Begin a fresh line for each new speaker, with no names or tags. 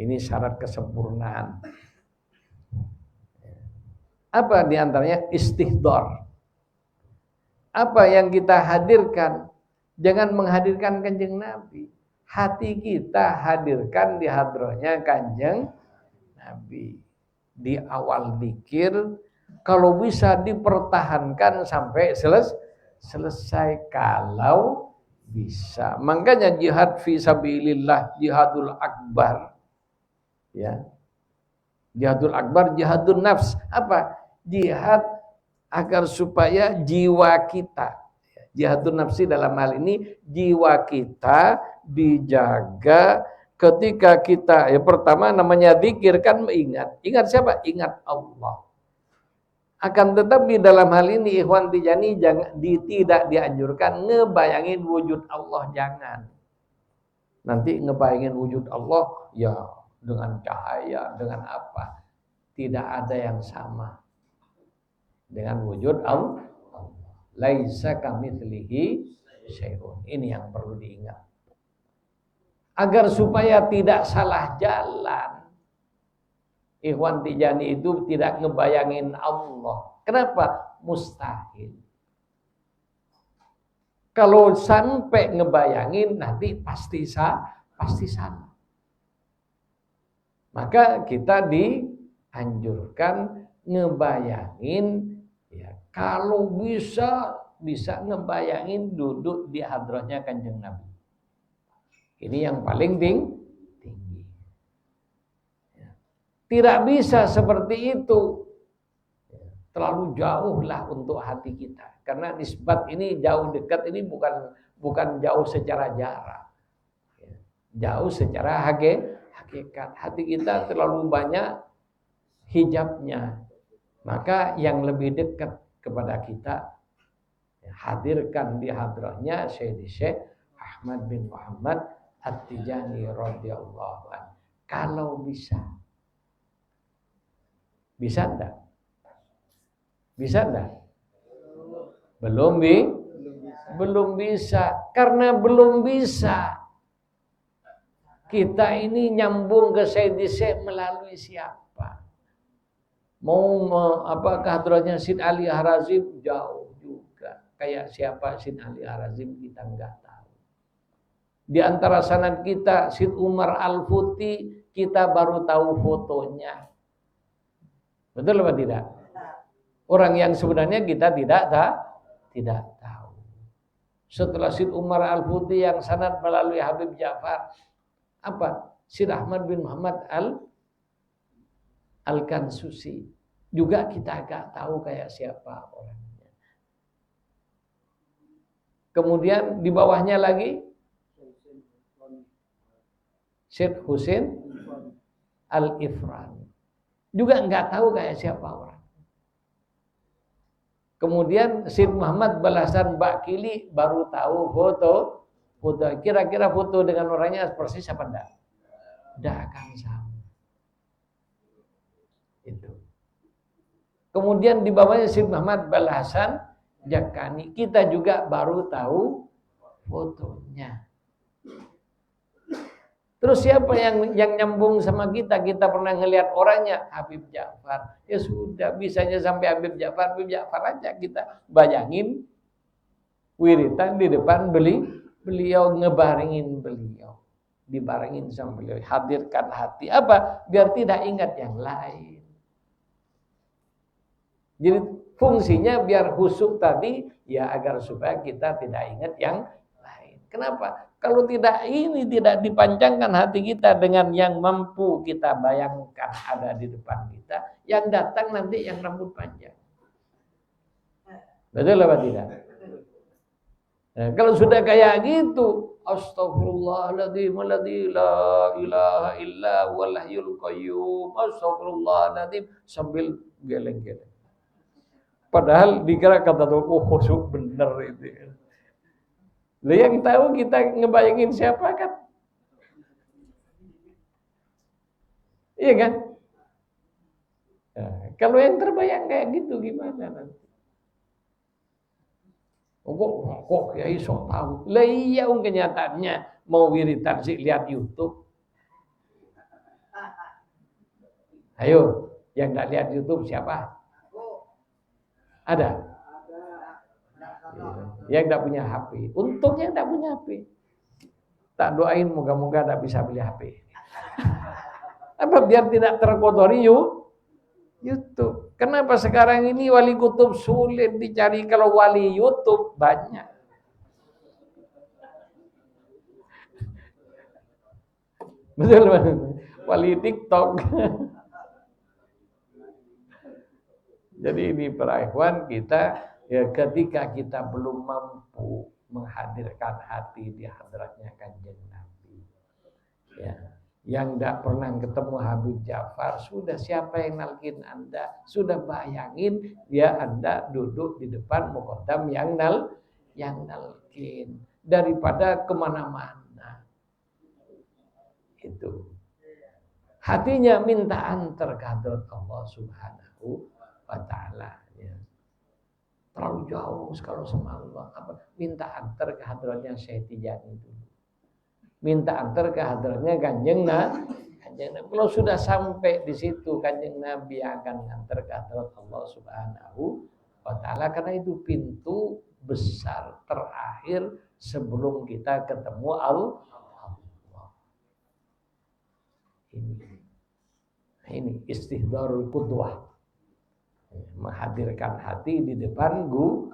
Ini syarat kesempurnaan. Apa di antaranya? Istihdor. Apa yang kita hadirkan? Jangan menghadirkan kanjeng Nabi. Hati kita hadirkan di hadrohnya kanjeng Nabi. Di awal dikir, kalau bisa dipertahankan sampai selesai. Selesai kalau bisa. Makanya jihad fi sabilillah, jihadul akbar. Ya. Jihadul akbar, jihadul nafs. Apa? jihad agar supaya jiwa kita jihadun nafsi dalam hal ini jiwa kita dijaga ketika kita ya pertama namanya zikir kan ingat ingat siapa ingat Allah akan tetapi dalam hal ini ikhwan tijani jangan di, tidak dianjurkan ngebayangin wujud Allah jangan nanti ngebayangin wujud Allah ya dengan cahaya dengan apa tidak ada yang sama dengan wujud Allah. Laisa kamitslihi syai'un. Ini yang perlu diingat. Agar supaya tidak salah jalan. Ikhwan Tijani itu tidak ngebayangin Allah. Kenapa? Mustahil. Kalau sampai ngebayangin nanti pasti sah, pasti salah. Maka kita dianjurkan ngebayangin kalau bisa bisa ngebayangin duduk di hadratnya kanjeng Nabi. Ini yang paling tinggi. Ya. Tidak bisa seperti itu. Ya. Terlalu jauh lah untuk hati kita. Karena nisbat ini jauh dekat ini bukan bukan jauh secara jarak. Ya. Jauh secara hakikat. Hati kita terlalu banyak hijabnya. Maka yang lebih dekat kepada kita hadirkan di hadrahnya Syekh Syekh Ahmad bin Muhammad At-Tijani radhiyallahu. Kalau bisa. Bisa enggak? Bisa enggak? Belum bi? Belum bisa. Karena belum bisa. Kita ini nyambung ke Syekh melalui siapa? Mau apa kehadirannya Sin Ali Harazim jauh juga. Kayak siapa Sin Ali Harazim kita nggak tahu. Di antara sanad kita Sin Umar Al-Futi kita baru tahu fotonya. Betul apa tidak? Orang yang sebenarnya kita tidak tahu, tidak tahu. Setelah Sid Umar Al-Futi yang sanad melalui Habib Ja'far, apa? Sid Ahmad bin Muhammad Al Al-Kansusi. Juga kita agak tahu kayak siapa orangnya. Kemudian di bawahnya lagi Syed Husin Al-Ifran. Juga nggak tahu kayak siapa orang. Kemudian Syed Muhammad Balasan Bakili baru tahu foto foto. Kira-kira foto dengan orangnya persis apa enggak? Enggak akan sama. Kemudian di bawahnya Syed Muhammad Balhasan Jakani. Kita juga baru tahu fotonya. Terus siapa yang yang nyambung sama kita? Kita pernah ngelihat orangnya Habib Ja'far. Ya sudah, bisanya sampai Habib Ja'far, Habib Ja'far aja kita bayangin wiritan di depan beli beliau ngebaringin beliau. Dibarengin sama beliau, hadirkan hati apa? Biar tidak ingat yang lain. Jadi fungsinya biar husuk tadi ya agar supaya kita tidak ingat yang lain. Kenapa? Kalau tidak ini tidak dipanjangkan hati kita dengan yang mampu kita bayangkan ada di depan kita, yang datang nanti yang rambut panjang. Betul apa tidak? Nah, kalau sudah kayak gitu, astagfirullahaladzim alladzi la ilaha illa huwal qayyum. Astagfirullahaladzim sambil geleng-geleng. Padahal dikira kata tuh, oh khusyuk bener itu. Lah yang tahu kita ngebayangin siapa kan? Iya kan? Nah, kalau yang terbayang kayak gitu gimana nanti? Oh, kok, kok kiai so tahu? Lah iya um kenyataannya mau wiritan sih lihat YouTube. Ayo, yang tidak lihat YouTube siapa? Ada? Yang tidak punya HP. Untungnya tidak punya HP. Tak doain moga-moga tidak bisa beli HP. Apa biar tidak terkotori yuk? YouTube. Kenapa sekarang ini wali kutub sulit dicari kalau wali YouTube banyak. Betul, wali TikTok. Jadi ini para ikhwan kita ya ketika kita belum mampu menghadirkan hati di hadratnya kanjeng Nabi. Ya, yang tidak pernah ketemu Habib Ja'far, sudah siapa yang nalkin Anda? Sudah bayangin ya Anda duduk di depan mukodam yang nal yang nalkin daripada ke mana-mana. Itu. Hatinya minta antar ke Allah Subhanahu wa taala ya. Terlalu jauh kalau sama Allah. Apa? Minta antar ke hadratnya Syekh Tijani itu. Minta antar ke hadratnya Kanjeng Nabi. Kalau sudah sampai di situ Kanjeng Nabi akan antar ke hadrat Allah Subhanahu wa taala karena itu pintu besar terakhir sebelum kita ketemu Allah. Ini ini istihdarul qudwah menghadirkan hati di depan guru.